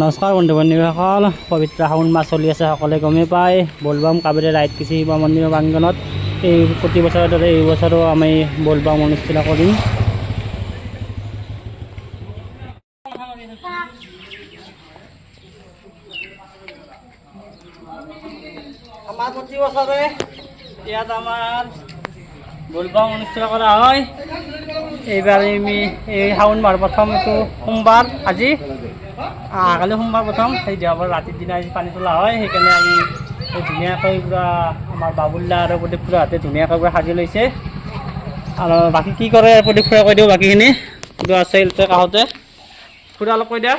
নমস্কাৰ বন্ধু বান্ধৱীসকল পবিত্ৰ শাওণ মাহ চলি আছে সকলোৱে গমেই পায়। বলবাম কাবেৰী ৰাইড কৃষি শিৱ মন্দিৰৰ প্ৰাংগণত। এই প্ৰতি বছৰৰ দৰে এই বছৰো আমি বলবাম অনুষ্ঠিত কৰিম। আমাৰ প্ৰতি বছৰে ইয়াত আমাৰ বলবাম অনুষ্ঠিত কৰা হয়। এইবাৰ আমি এই শাওণ মাহৰ প্ৰথম এইটো সোমবাৰ আজি। আহ, কালি সোমবাৰ প্ৰথম সেই দেওবাৰ ৰাতিৰ দিনা আজি পানী তোলা হয় সেইকাৰণে আমি ধুনীয়াকৈ পূৰা আমাৰ বাবুল্লা আৰু প্ৰদীপ খুৰাহঁতে ধুনীয়াকৈ পূৰা সাজি লৈছে। আৰু বাকী কি কৰে প্ৰদীপ খুৰা কৈ দিওঁ বাকীখিনি খুৰা আছে ইয়াতে কাষতে খুৰা অলপ কৈ দিয়া।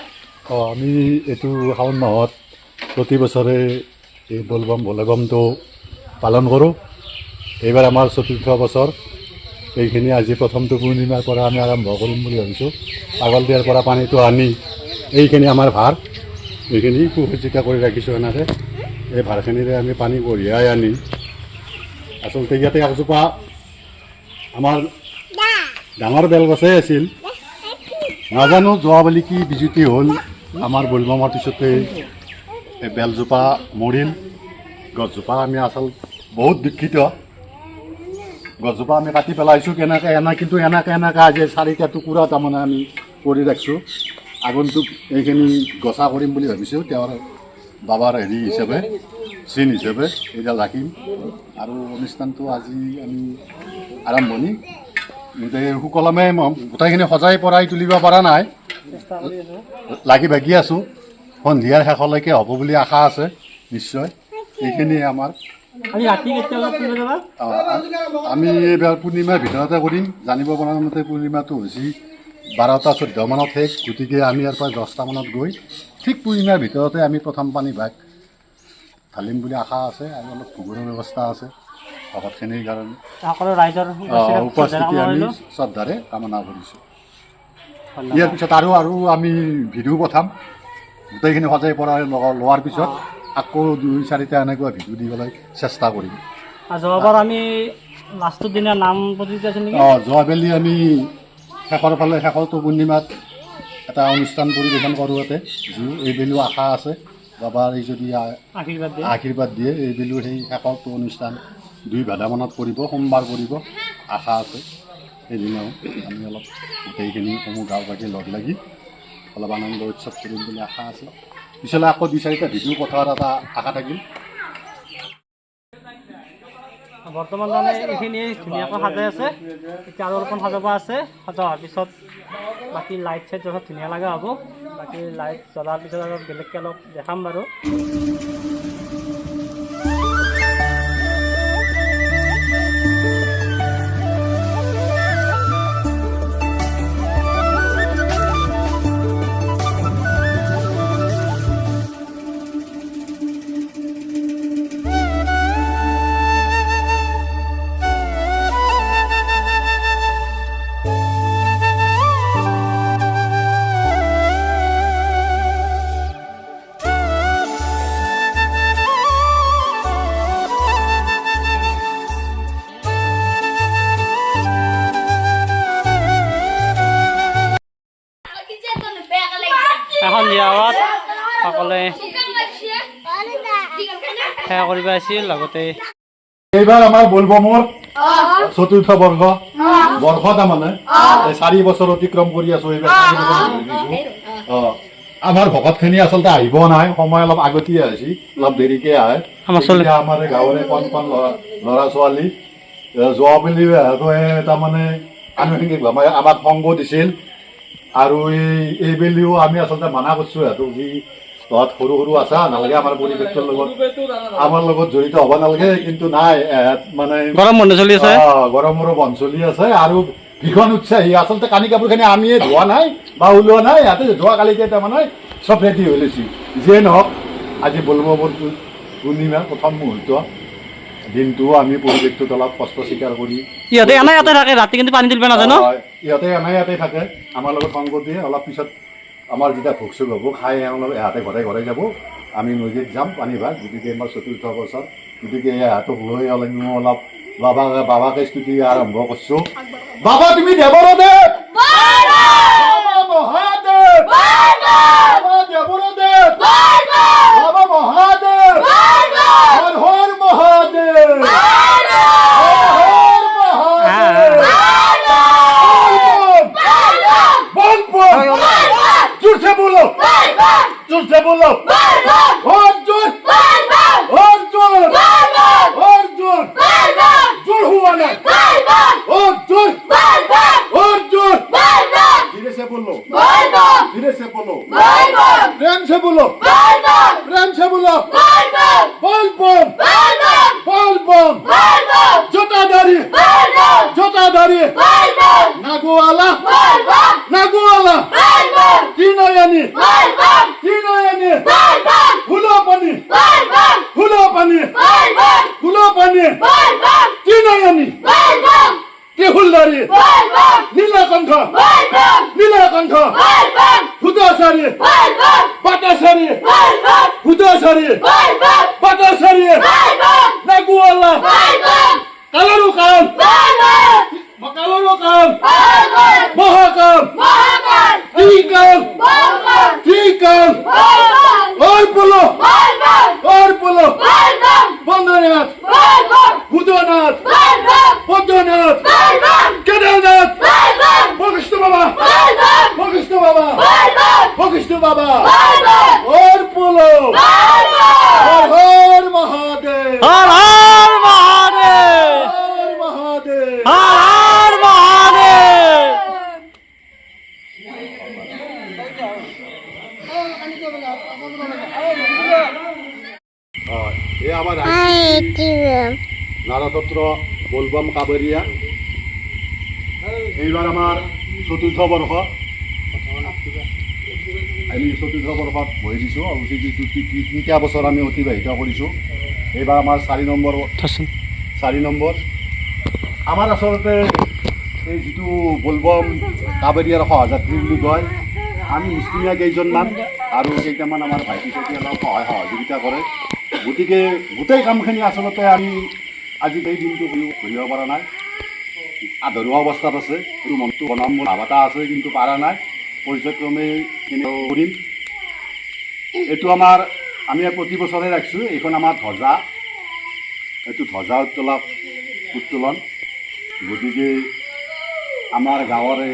অঁ আমি এইটো শাওণ মাহত প্ৰতি বছৰে এই বলবম বলবমটো পালন কৰোঁ। এইবাৰ আমাৰ চতুৰ্থ বছৰ। এইখিনি আজি প্ৰথমটো পূৰ্ণিমাৰ পৰা আমি আৰম্ভ কৰিম বুলি ভাবিছোঁ। পাগল দিয়াৰ পৰা পানীটো আনি এইখিনি আমাৰ ভাৰ, এইখিনি সুসজ্জিত কৰি ৰাখিছোঁ এনেকৈ এই ভাৰখিনিৰে আমি পানী কঢ়িয়াই আনি আচলতে ইয়াতে একজোপা আমাৰ ডাঙৰ বেলগছেই আছিল। নাজানো যোৱা বুলি কি বিজুতি হ'ল। আমাৰ বলবমৰ পিছতে এই বেলজোপা মৰিল। গছজোপা আমি আচল বহুত দুখিত। গছজোপা আমি কাটি পেলাইছোঁ, কেনেকৈ, এনে কিন্তু এনেকৈ এনেকৈ আজি চাৰিটা টুকুৰা তাৰমানে আমি কৰি ৰাখিছোঁ। আগন্তুক এইখিনি গছা কৰিম বুলি ভাবিছোঁ, তেওঁৰ বাবাৰ হেৰি হিচাপে, চিন হিচাপে এইডাল ৰাখিম। আৰু অনুষ্ঠানটো আজি আমি আৰম্ভণি। গোটেই সুকলমে গোটেইখিনি সজাই পৰাই তুলিব পৰা নাই। লাগি ভাগি আছোঁ। সন্ধিয়াৰ শেষলৈকে হ'ব বুলি আশা আছে, নিশ্চয়। এইখিনিয়ে আমাৰ আজি ৰাতি কেতিয়ালৈ ফুৰিব যাবা? আমি এইবাৰ পূৰ্ণিমাৰ ভিতৰতে কৰিম। জানিব পৰা মতে পূৰ্ণিমাটো হৈছে বাৰটা চৈধ্য মানত শেষ গতিকে আমি ইয়াৰ পৰা দহটামানত গৈ ঠিক পূৰ্ণিমাৰ ভিতৰতে আমি প্ৰথম পানী ভাগ ঢালিম বুলি আশা আছে আৰু অলপ ভোগৰ ব্যৱস্থা আছে ভকতখিনিৰ কাৰণে। সকলো ৰাইজৰ উপস্থিতি আমি শ্ৰদ্ধাৰে কামনা কৰিছোঁ। ইয়াৰ পিছত আৰু আৰু আমি ভিডিঅ' পঠাম। গোটেইখিনি সজাই পৰা লোৱাৰ পিছত। আকৌ দুই চাৰিটা এনেকুৱা ভিডিঅ' দিবলৈ চেষ্টা কৰিম। যোৱাবাৰ আমি লাষ্টৰ দিনা নাম অঁ যোৱাবেলি আমি শেষৰ ফালে শেষৰটো পূৰ্ণিমাত এটা অনুষ্ঠান পৰিৱেশন কৰোঁতে যি এইবেলিও আশা আছে। বাবাৰ এই যদি আশীৰ্বাদ দিয়ে। এইবেলিও সেই শেষৰটো অনুষ্ঠান দুই ভাদামানত পৰিব সোমবাৰ পৰিব আশা আছে। সেইদিনাও আমি অলপ গোটেইখিনি সমূহ গাঁওবাসী লগ লাগি অলপ আনন্দ উৎসৱ কৰিম বুলি আশা আছে। পিছলৈ আকৌ দুই চাৰিটা ভিডিঅ' পঠোৱাৰ এটা আশা থাকিল। বৰ্তমান মানে এইখিনি ধুনীয়াকৈ সাজাই আছে। এতিয়া আৰু অলপমান সজাব আছে। সজোৱাৰ পিছত বাকী লাইট চাইট জ্বলাত ধুনীয়া লগা হ'ব। বাকী লাইট জ্বলাৰ পিছত আৰু বেলেগকৈ অলপ দেখাম বাৰু। এখন দিয়াত সকলোৱে সেৱা কৰিব আহিছিল লগতে এইবাৰ আমাৰ বলবমৰ চতুৰ্থ বৰ্ষ। বৰ্ষ তাৰমানে এই চাৰি বছৰ অতিক্ৰম কৰি আছো এইবাৰ। অ, আমাৰ ভকতখিনি আচলতে আহিব নাই। সময় অলপ আগতীয়া হৈছে অলপ দেৰিকে আহে। আমাৰ গাঁৱৰে কণ কণ ল'ৰা- ল'ৰা ছোৱালী যোৱা বুলি তাৰমানে আনুষংগিকভাৱে আমাক সংগ দিছিল। আৰু এই এইবেলিও আমি আচলতে মানা কৰিছো সিহঁতক যি তহঁত সৰু সৰু আছা নালাগে আমাৰ পৰিৱেশটোৰ লগত। আমাৰ লগত জড়িত হ'ব নালাগে কিন্তু নাই মানে গৰম বন্ধ চলি আছে। গৰমৰো বন্ধ চলি আছে আৰু ভীষণ উৎসাহী। আচলতে কানি কাপোৰখিনি আমিয়ে ধোৱা নাই বা ওলোৱা নাই ইয়াতে যোৱা কালিকে তাৰমানে চব ৰেডি হৈ লৈছি। যিয়ে নহওক আজি বলব পূৰ্ণিমা প্ৰথম মুহূৰ্ত। দিনটো আমি পৰিৱেশটোত অলপ কষ্ট স্বীকাৰ কৰি ইহঁতে এনে ইয়াতে থাকে ৰাতি কিন্তু পানী তুলিব নাজানো? ইহঁতে আমাৰ ইয়াতে থাকে। আমাৰ লগত সংগ দিয়ে অলপ পিছত আমাৰ যেতিয়া ভোগ চোগ হ'ব খাই এওঁলোক ইহঁতে ঘৰে ঘৰে যাব। আমি নদীত যাম পানী ভাগ গতিকে আমাৰ চতুৰ্থ বছৰ। গতিকে ইহঁতক লৈ আমিও অলপ বাবা বাবাকে স্তুতি আৰম্ভ কৰিছোঁ। বাবা তুমি দেৱৰদেৱ মহাদেৱ! বাবা double up. হুলো পানি হুলো পানি হুলো পানি চিনায়নি কেহুল্লারি নীলকণ্ঠ নীলকণ্ঠ হুদাসারি পাটাসারি হুদাসারি পাটাসারি নাগুয়ালা কালারু কাল donut. Burn, burn. Bu donut. Burn, burn. Bu donut. Burn, burn. Gıdınat. Burn, burn. Bakıştı baba. Burn, burn. Bakıştı baba. Burn, burn. Bakıştı baba. Burn, burn. Orpulu. Burn, burn. Orhan. এ আমার নারদত্র বলবম কাবেরিয়া। এইবাৰ আমাৰ চতুৰ্থ বৰ্ষ আমি চতুৰ্থ বৰ্ষত বহি দিছোঁ তি- তিনিটা বছৰ আমি অতিবাহিত কৰিছোঁ এইবাৰ আমাৰ চাৰি নম্বৰ চাৰি নম্বৰ। আমাৰ আচলতে এই যিটো বলবম কাবেৰীয়াৰ সহযাত্ৰী বুলি কয় আমি মুছলিমীয়া কেইজনমান আৰু কেইটামান আমাৰ ভাইটি চাইটি অলপ সহায় সহযোগিতা কৰে। গতিকে গোটেই কামখিনি আচলতে আমি আজি এই দিনটো কৰিব পৰা নাই। আধৰুৱা অৱস্থাত আছে এইটো মনটো বনাম মোৰ ভাৱ এটা আছে, কিন্তু পৰা নাই। পৰ্যক্ৰমে কৰিম। এইটো আমাৰ, আমি প্ৰতি বছৰে ৰাখিছোঁ। এইখন আমাৰ ধ্বজা। এইটো ধ্বজা উত্তোলা উত্তোলন। গতিকে আমাৰ গাঁৱৰে,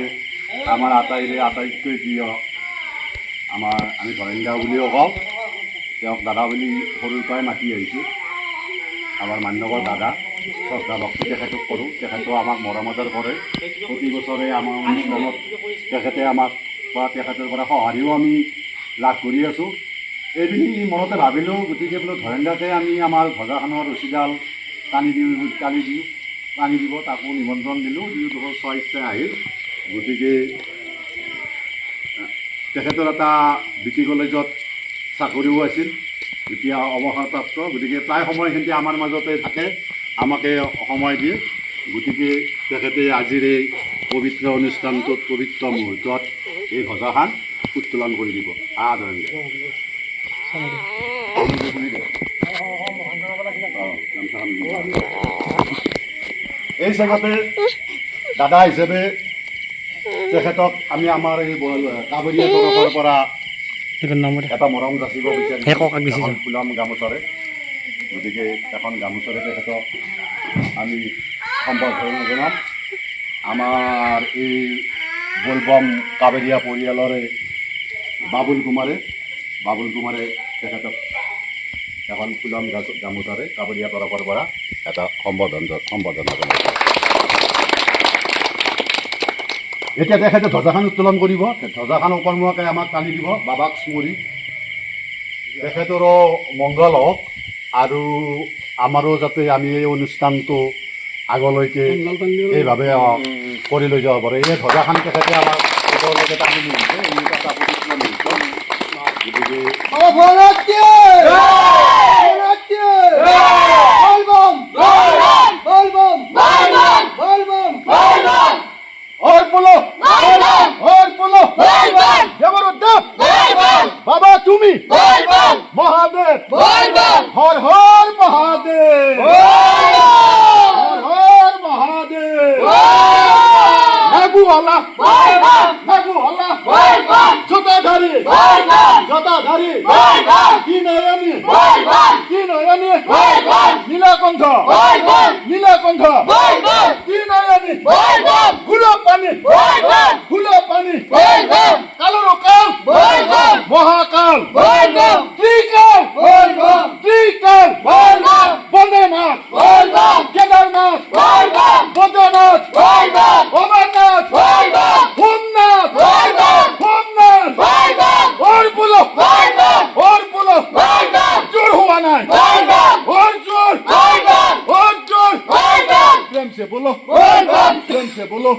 আমাৰ আটাইৰে আটাইতকৈ প্ৰিয়, আমাৰ আমি ধৰেন্দা বুলিও কওঁ। তেওঁক দাদা বুলি সৰুৰ পৰাই মাতি আহিছোঁ। আমাৰ মান্যৱৰ দাদা, শ্ৰদ্ধা ভক্তি তেখেতক কৰোঁ। তেখেতেও আমাক মৰম কৰে। প্ৰতি বছৰে আমাৰ অনুষ্ঠানত তেখেতে আমাক বা তেখেতৰ পৰা সঁহাৰিও আমি লাভ কৰি আছোঁ। এইবুলি মনতে ভাবিলোঁ, গতিকে বোলো ধৰেন্দাকে আমি আমাৰ ভজাখনৰ ৰছীডাল টানি দিওঁ টানি দিওঁ, টানি দিব, তাকো নিমন্ত্ৰণ দিলোঁ। দুয়ো দুশ ছয় ইচ্ছাই আহিল। গতিকে তেখেতৰ এটা বিটি কলেজত চাকৰিও আছিল, এতিয়া অৱসৰপ্ৰাপ্ত, গতিকে প্ৰায় সময়খিনি আমাৰ মাজতে থাকে, আমাকে সময় দিয়ে। গতিকে তেখেতে আজিৰ এই পবিত্ৰ অনুষ্ঠানটোত, পবিত্ৰ মুহূৰ্তত এই ভজাখান উত্তোলন কৰি দিব। আদৰণি এই জেগাতে দাদা হিচাপে তেখেতক আমি আমাৰ এই কাবেৰীয়া তৰফৰ পৰা এটা মৰম যাচিব বিচাৰিছোঁ এখন ফুলাম গামোচাৰে। গতিকে এখন গামোচাৰে তেখেতক আমি সম্বৰ্ধনা জনাম। আমাৰ এই বলবম কাবেৰীয়া পৰিয়ালৰে বাবুল কুমাৰে বাবুল কুমাৰে তেখেতক এখন ফুলাম গামোচাৰে কাবেৰীয়া তৰফৰ পৰা এটা সম্বৰ্ধন সম্বৰ্ধনা জনাম এতিয়া তেখেতে ধ্বজাখন উত্তোলন কৰিব ধ্বজাখন কৰ্মকে আমাক টানি দিব, বাবাক স্মৰি তেখেতৰো মংগল হওক আৰু আমাৰো যাতে আমি এই অনুষ্ঠানটো আগলৈকে এইভাৱে কৰি লৈ যাব পাৰোঁ। এই ধ্বজাখন তেখেতে ওপৰলৈকে টানি গতিকে তুমি মহাদেব হর হর মহাদেব হর হর মহাদেব নাগু আল্লাহ নাগু আল্লাহ জোতাধারী জোতা ধারি কি নয়নি কি নয়নি নীলকণ্ঠ নীলকণ্ঠ নয়নি ফুলো পানি। ফুলো পানি। কালো। কাল মহাকাল। বলো